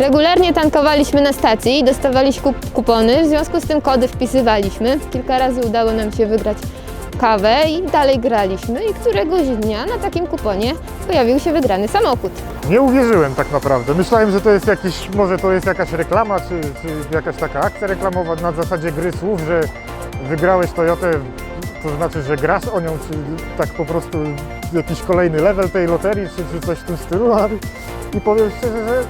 Regularnie tankowaliśmy na stacji i dostawaliśmy kup- kupony, w związku z tym kody wpisywaliśmy. Kilka razy udało nam się wygrać kawę i dalej graliśmy i któregoś dnia na takim kuponie pojawił się wygrany samochód. Nie uwierzyłem tak naprawdę. Myślałem, że to jest jakiś, może to jest jakaś reklama, czy, czy jakaś taka akcja reklamowa na zasadzie gry słów, że wygrałeś Toyotę, to znaczy, że grasz o nią, czy tak po prostu jakiś kolejny level tej loterii, czy, czy coś w tym stylu. I powiem szczerze, że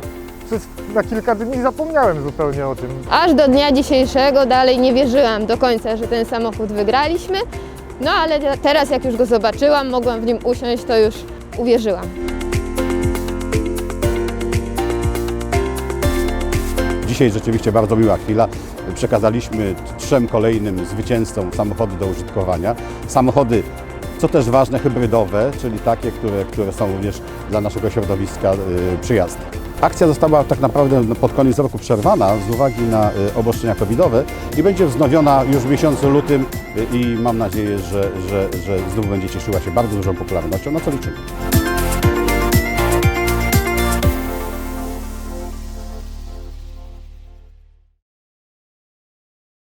przez, na kilka dni zapomniałem zupełnie o tym. Aż do dnia dzisiejszego dalej nie wierzyłam do końca, że ten samochód wygraliśmy. No ale te- teraz jak już go zobaczyłam, mogłam w nim usiąść, to już uwierzyłam. Dzisiaj rzeczywiście bardzo miła chwila. Przekazaliśmy trzem kolejnym zwycięzcom samochody do użytkowania. Samochody, co też ważne, hybrydowe, czyli takie, które, które są również dla naszego środowiska y, przyjazne. Akcja została tak naprawdę pod koniec roku przerwana z uwagi na y, obostrzenia covidowe i będzie wznowiona już w miesiącu lutym y, i mam nadzieję, że, że, że znów będzie cieszyła się bardzo dużą popularnością, na co liczymy.